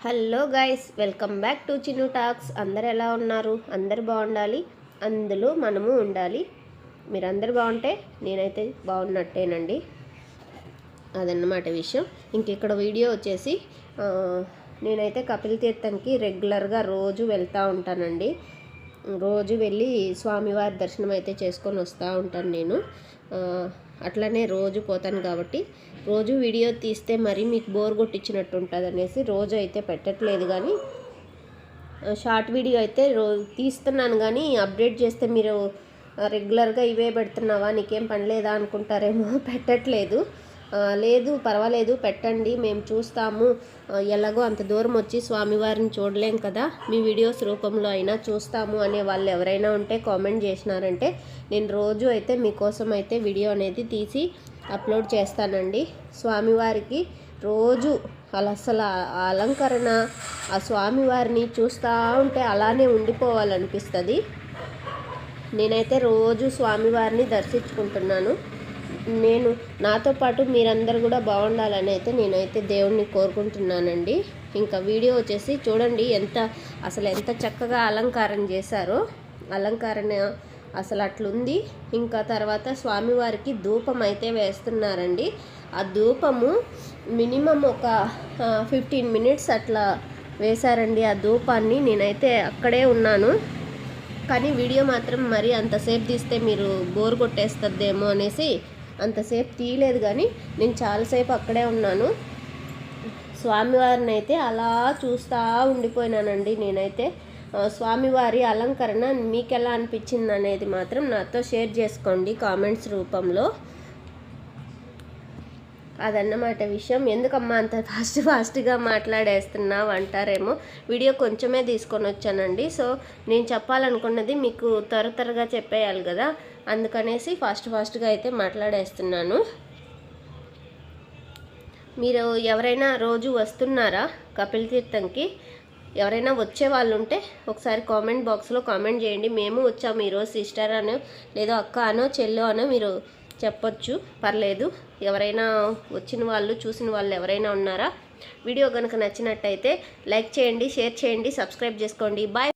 Hello guys welcome back to Chinnu talks. అందరు ఎలా ఉన్నారు? అందరు బాగుండాలి? అందులో మనము ఉండాలి. మీరందరు బాగుంటే నేనైతే బాగున్నట్టేనండి. అదన్నమాట విషయం. ఇంక ఇక్కడ వీడియో వచ్చేసి నేనైతే కపిల్ తీర్థంకి రెగ్యులర్గా రోజు వెళ్తూ ఉంటానండి. రోజు వెళ్ళి స్వామివారి దర్శనం అయితే చేసుకొని వస్తూ ఉంటాను నేను. అట్లనే రోజు పోతాను కాబట్టి రోజు వీడియో తీస్తే మరి మీకు బోర్ కొట్టించినట్టు ఉంటుంది అనేసి రోజు అయితే పెట్టట్లేదు కానీ షార్ట్ వీడియో అయితే రో తీస్తున్నాను కానీ అప్డేట్ చేస్తే మీరు రెగ్యులర్గా ఇవే పెడుతున్నావా? నీకేం పని లేదా అనుకుంటారేమో? పెట్టట్లేదు. లేదు పర్వాలేదు పెట్టండి మేము చూస్తాము. ఎలాగో అంత దూరం వచ్చి స్వామివారిని చూడలేం కదా. మీ వీడియోస్ రూపంలో అయినా చూస్తాము అనే వాళ్ళు ఎవరైనా ఉంటే కామెంట్ చేసినారంటే నేను రోజు అయితే మీకోసం అయితే వీడియో అనేది తీసి అప్లోడ్ చేస్తానండి. స్వామివారికి రోజు అలా అసలు ఆ అలంకరణ ఆ స్వామివారిని చూస్తూ ఉంటే అలానే ఉండిపోవాలనిపిస్తుంది. నేనైతే రోజు స్వామివారిని దర్శించుకుంటున్నాను. నేను నాతో పాటు మీరందరూ కూడా బాగుండాలని అయితే నేనైతే దేవుణ్ణి కోరుకుంటున్నానండి. ఇంకా వీడియో వచ్చేసి చూడండి ఎంత అసలు ఎంత చక్కగా అలంకారం చేశారో. అలంకరణ అసలు అట్లుంది. ఇంకా తర్వాత స్వామివారికి ధూపం అయితే వేస్తున్నారండి. ఆ ధూపము మినిమం ఒక ఫిఫ్టీన్ మినిట్స్ అట్లా వేశారండి ఆ ధూపాన్ని. నేనైతే అక్కడే ఉన్నాను. కానీ వీడియో మాత్రం మరి అంతసేపు తీస్తే మీరు బోర్ కొట్టేస్తుందేమో అనేసి అంతసేపు తీయలేదు కానీ నేను చాలాసేపు అక్కడే ఉన్నాను. స్వామివారిని అయితే అలా చూస్తూ ఉండిపోయినానండి నేనైతే. స్వామివారి అలంకరణ మీకు ఎలా అనిపించింది అనేది మాత్రం నాతో షేర్ చేసుకోండి కామెంట్స్ రూపంలో. అదన్నమాట విషయం. ఎందుకమ్మా అంత ఫాస్ట్ ఫాస్ట్గా మాట్లాడేస్తున్నావు అంటారేమో. వీడియో కొంచెమే తీసుకొని వచ్చానండి. సో నేను చెప్పాలనుకున్నది మీకు త్వర త్వరగా చెప్పేయాలి కదా. అందుకనేసి ఫాస్ట్ ఫాస్ట్గా అయితే మాట్లాడేస్తున్నాను. మీరు ఎవరైనా రోజు వస్తున్నారా కపిల్ తీర్థంకి? ఎవరైనా వచ్చే వాళ్ళు ఉంటే ఒకసారి కామెంట్ బాక్స్లో కామెంట్ చేయండి. మేము వచ్చాము ఈరోజు సిస్టర్ అనో లేదో అక్క అనో చెల్లో అనో మీరు చెప్పొచ్చు. పర్లేదు. ఎవరైనా వచ్చిన వాళ్ళు చూసిన వాళ్ళు ఎవరైనా ఉన్నారా? వీడియో కనుక నచ్చినట్టయితే లైక్ చేయండి షేర్ చేయండి సబ్స్క్రైబ్ చేసుకోండి. బాయ్.